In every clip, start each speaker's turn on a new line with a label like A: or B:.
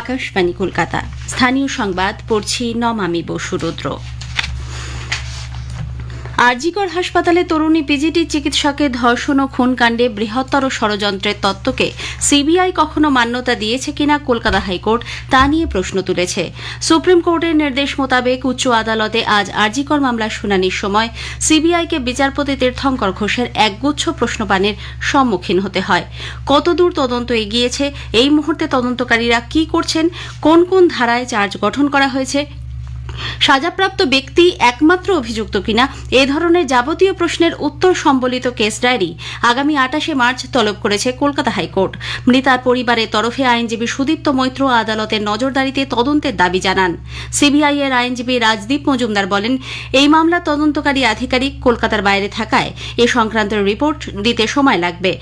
A: আকাশবাণী কলকাতা। স্থানীয় সংবাদ পড়ছি নমামি বসুরুদ্র আরজিকর হাসপাতালে তরুণী পিজিটি চিকিৎসকের ধর্ষণ ও খুন কাণ্ডে বৃহত্তর ষড়যন্ত্রের তত্ত্বকে সিবিআই কখনো মান্যতা দিয়েছে কিনা কলকাতা হাইকোর্ট তা নিয়ে প্রশ্ন তুলেছে। সুপ্রিম কোর্টের নির্দেশ মোতাবেক উচ্চ আদালতে আজ আরজিকর মামলার শুনানির সময় সিবিআইকে বিচারপতি তীর্থঙ্কর ঘোষের একগুচ্ছ প্রশ্নবাণের সম্মুখীন হতে হয়। কতদূর তদন্ত এগিয়েছে? এই মুহূর্তে তদন্তকারীরা কি করছেন? কোন কোন ধারায় চার্জ গঠন করা হয়েছে? সাজাপ্রাপ্ত ব্যক্তি একমাত্র অভিযুক্ত কিনা এ ধরনের যাবতীয় প্রশ্নের উত্তর সম্বলিত কেস ডায়েরি আগামী আটাশে মার্চ তলব করেছে কলকাতা হাইকোর্ট। মৃতার পরিবারের তরফে আইনজীবী সুদীপ্ত মৈত্র আদালতের নজরদারিতে তদন্তের দাবি জানান। সিবিআই এর আইনজীবী রাজদীপ মজুমদার বলেন, এই মামলার তদন্তকারী আধিকারিক কলকাতার বাইরে থাকায় এ সংক্রান্ত রিপোর্ট দিতে সময় লাগবে।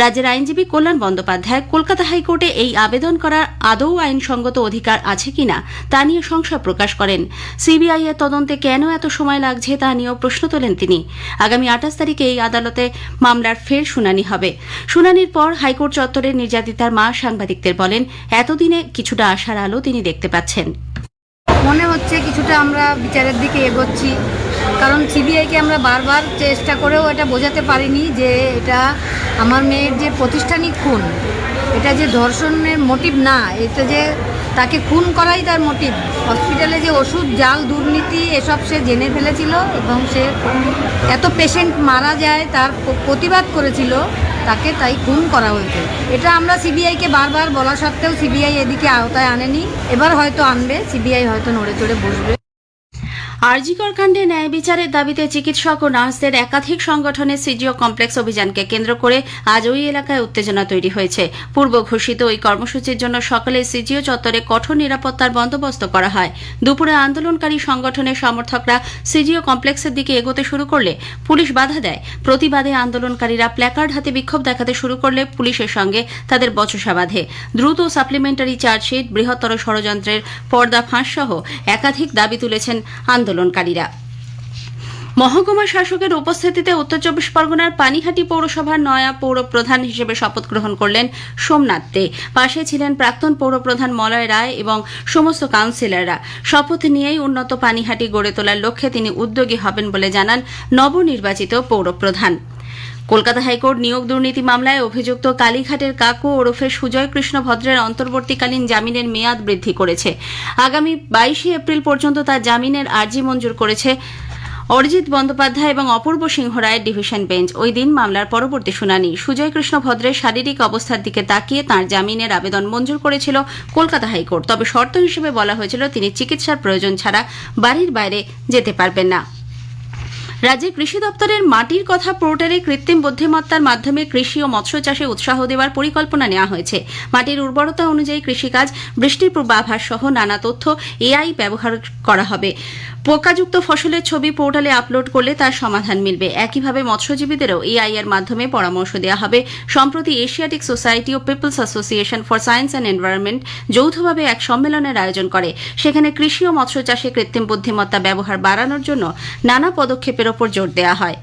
A: রাজ্যের আইনজীবী কল্যাণ বন্দ্যোপাধ্যায় কলকাতা হাইকোর্টে এই আবেদন করার আদৌ আইনসঙ্গত অধিকার আছে কিনা তা নিয়ে সংশয় প্রকাশ করেন। সিবিআই এর তদন্তে কেন এত সময় লাগছে তা নিয়েও প্রশ্ন তোলেন তিনি। আগামী আঠাশ তারিখে এই আদালতে মামলার ফের শুনানি হবে। শুনানির পর হাইকোর্ট চত্বরে নির্যাতিতার মা সাংবাদিকদের বলেন, এতদিনে কিছুটা আশার আলো তিনি দেখতে পাচ্ছেন।
B: মনে হচ্ছে কিছুটা আমরা বিচারের দিকে এগোচ্ছি। কারণ সিবিআইকে আমরা বারবার চেষ্টা করেও এটা বোঝাতে পারিনি যে এটা আমার মেয়ের যে প্রতিষ্ঠানিক খুন, এটা যে ধর্ষণের মোটিভ না, এটা যে তাকে খুন করাই তার মোটিভ হসপিটালে যে ওষুধ, জাল, দুর্নীতি, এসব সে জেনে ফেলেছিল এবং সে এত পেশেন্ট মারা যায়, তার প্রতিবাদ করেছিল, তাকে তাই খুন করা হয়েছে। এটা আমরা সিবিআইকে বারবার বলা সত্ত্বেও সিবিআই এদিকে আওতায় আনেনি। এবার হয়তো আনবে, সিবিআই হয়তো নড়ে চড়ে বসবে।
A: আরজিকর কাণ্ডে ন্যায় বিচারের দাবিতে চিকিৎসক ও নার্সদের একাধিক সংগঠনের সিজিও কমপ্লেক্স অভিযানকে কেন্দ্র করে আজ ওই এলাকায় উত্তেজনা তৈরি হয়েছে। পূর্ব ঘোষিত ওই কর্মসূচির জন্য সকালে সিজিও চত্বরে কঠোর নিরাপত্তার বন্দোবস্ত করা হয়। দুপুরে আন্দোলনকারী সংগঠনের সমর্থকরা সিজিও কমপ্লেক্সের দিকে এগোতে শুরু করলে পুলিশ বাধা দেয়। প্রতিবাদে আন্দোলনকারীরা প্ল্যাকার্ড হাতে বিক্ষোভ দেখাতে শুরু করলে পুলিশের সঙ্গে তাদের বচসা বাঁধে। দ্রুত সাপ্লিমেন্টারি চার্জশিট, বৃহত্তর ষড়যন্ত্রের পর্দা ফাঁস সহ একাধিক দাবি তুলেছেন আন্দোলনকারীরা। মহকুমা শাসকের উপস্থিতিতে উত্তর চব্বিশ পরগনার পানিহাটি পৌরসভার নয়া পৌর প্রধান হিসেবে শপথ গ্রহণ করলেন সোমনাথ দে। পাশে ছিলেন প্রাক্তন পৌর প্রধান মলয় রায় এবং সমস্ত কাউন্সিলররা। শপথ নিয়েই উন্নত পানিহাটি গড়ে তোলার লক্ষ্যে তিনি উদ্যোগী হবেন বলে জানান নবনির্বাচিত পৌরপ্রধান। কলকাতা হাইকোর্ট নিয়োগ দুর্নীতি মামলায় অভিযুক্ত কালীঘাটের কাকু ওরফে সুজয় কৃষ্ণ ভদ্রের অন্তর্বর্তীকালীন জামিনের মেয়াদ বৃদ্ধি করেছে। আগামী বাইশে এপ্রিল পর্যন্ত তার জামিনের আর্জি মঞ্জুর করেছে অরিজিৎ বন্দ্যোপাধ্যায় এবং অপূর্ব সিংহ রায়ের ডিভিশন বেঞ্চ। ওই দিন মামলার পরবর্তী শুনানি। সুজয় কৃষ্ণ ভদ্রের শারীরিক অবস্থার দিকে তাকিয়ে তার জামিনের আবেদন মঞ্জুর করেছিল কলকাতা হাইকোর্ট। তবে শর্ত হিসেবে বলা হয়েছিল, তিনি চিকিৎসার প্রয়োজন ছাড়া বাড়ির বাইরে যেতে পারবেন না। রাজ্যের কৃষি দপ্তরের মাটির কথা পোর্টালে কৃত্রিম বুদ্ধিমত্তার মাধ্যমে কৃষি ও মৎস্য চাষে উৎসাহ দেওয়ার পরিকল্পনা নেওয়া হয়েছে। মাটির উর্বরতা অনুযায়ী কৃষিকাজ, বৃষ্টির পূর্বাভাস সহ নানা তথ্য এআই ব্যবহার করা হবে। পোকাযুক্ত ফসলের ছবি পোর্টালে আপলোড করলে তার সমাধান মিলবে। একইভাবে মৎস্যজীবীদেরও এআই এর মাধ্যমে পরামর্শ দেওয়া হবে। সম্প্রতি Asiatic society O Peoples Association for Science and Environment যৌথভাবে এক সম্মেলনের আয়োজন করে। সেখানে কৃষি ও মৎস্য চাষে কৃত্রিম বুদ্ধিমত্তা ব্যবহার বাড়ানোর জন্য নানা পদক্ষেপের ওপর জোর দেওয়া হয়।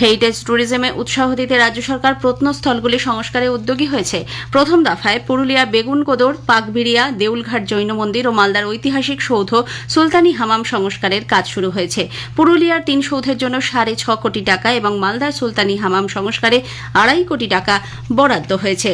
A: হেরিটেজ ট্যুরিজমে উৎসাহ দিতে রাজ্য সরকার প্রত্নস্থলগুলি সংস্কারে উদ্যোগী হয়েছে। প্রথম দফায় পুরুলিয়া বেগুনকোদর পাকবিড়িয়া, দেউলঘাট জৈন মন্দির ও মালদার ঐতিহাসিক সৌধ সুলতানি হামাম সংস্কারের কাজ শুরু হয়েছে। পুরুলিয়ার তিন সৌধের জন্য সাড়ে ছ কোটি টাকা এবং মালদার সুলতানি হামাম সংস্কারে আড়াই কোটি টাকা বরাদ্দ হয়েছে।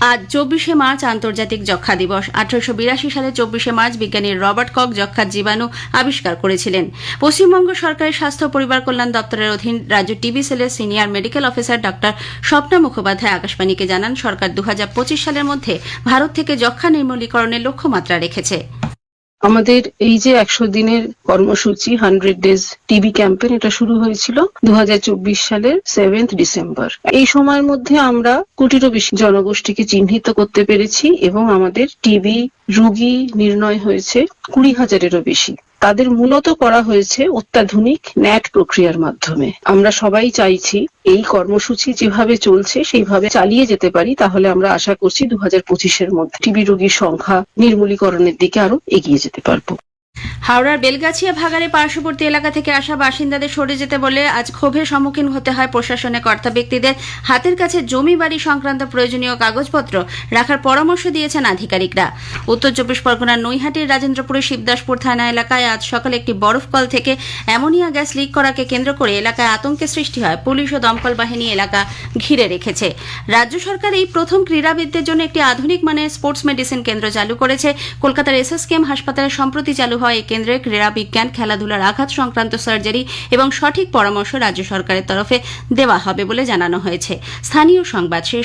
A: আজ চব্বিশে মার্চ আন্তর্জাতিক যক্ষা দিবস। আঠারোশো বিরাশি সালে চব্বিশে মার্চ বিজ্ঞানী রবার্ট কক যক্ষার জীবাণু আবিষ্কার করেছিলেন। পশ্চিমবঙ্গ সরকারের স্বাস্থ্য পরিবার কল্যাণ দপ্তরের অধীন রাজ্য টিবি সেলের senior medical officer doctor Swapna Mukhopadhyay আকাশবাণীকে জানান, সরকার দু হাজার পঁচিশ সালের মধ্যে ভারত থেকে যক্ষা নির্মূলীকরণের লক্ষ্যমাত্রা রেখেছে।
C: আমাদের এই যে একশো দিনের কর্মসূচি হান্ড্রেড ডেজ টিভি ক্যাম্পেন এটা শুরু হয়েছিল দু হাজার চব্বিশ সালের সেভেন্থ ডিসেম্বর এই সময়ের মধ্যে আমরা কোটিরও বেশি জনগোষ্ঠীকে চিহ্নিত করতে পেরেছি এবং আমাদের টিবি রুগী নির্ণয় হয়েছে কুড়ি হাজারেরও বেশি। তাদের মূলত করা হয়েছে অত্যাধুনিক ন্যাট প্রক্রিয়ার মাধ্যমে। আমরা সবাই চাইছি এই কর্মসূচি যেভাবে চলছে, সেইভাবে চালিয়ে যেতে পারি। তাহলে আমরা আশা করছি দু হাজার পঁচিশের মধ্যে টিবি রোগীর সংখ্যা নির্মূলীকরণের দিকে আরও এগিয়ে যেতে পারব।
A: হাওড়ার বেলগাছিয়া ভাগাড়ে পার্শ্ববর্তী এলাকা থেকে আসা বাসিন্দাদের সরে যেতে বলে আজ ক্ষোভের সম্মুখীন হতে হয় প্রশাসনের কর্তা ব্যক্তিদের। হাতের কাছে জমি বাড়ি সংক্রান্ত প্রয়োজনীয় কাগজপত্র রাখার পরামর্শ দিয়েছেন আধিকারিকরা। উত্তর চব্বিশ পরগনার নৈহাটির রাজেন্দ্রপুরের শিবদাসপুর থানা এলাকায় আজ সকালে একটি বরফ কল থেকে অ্যামোনিয়া গ্যাস লিক করাকে কেন্দ্র করে এলাকায় আতঙ্কের সৃষ্টি হয়। পুলিশ ও দমকল বাহিনী এলাকা ঘিরে রেখেছে। রাজ্য সরকার এই প্রথম ক্রীড়াবিদদের জন্য একটি আধুনিক মানের স্পোর্টস মেডিসিন কেন্দ্র চালু করেছে। কলকাতার এসএসকেএম হাসপাতালে সম্প্রতি চালু হয় এই কেন্দ্রে ক্রীড়া বিজ্ঞান, খেলাধুলার আঘাত সংক্রান্ত সার্জারি এবং সঠিক পরামর্শ রাজ্য সরকারের তরফে দেওয়া হবে বলে জানানো হয়েছে। স্থানীয় সংবাদ শেষ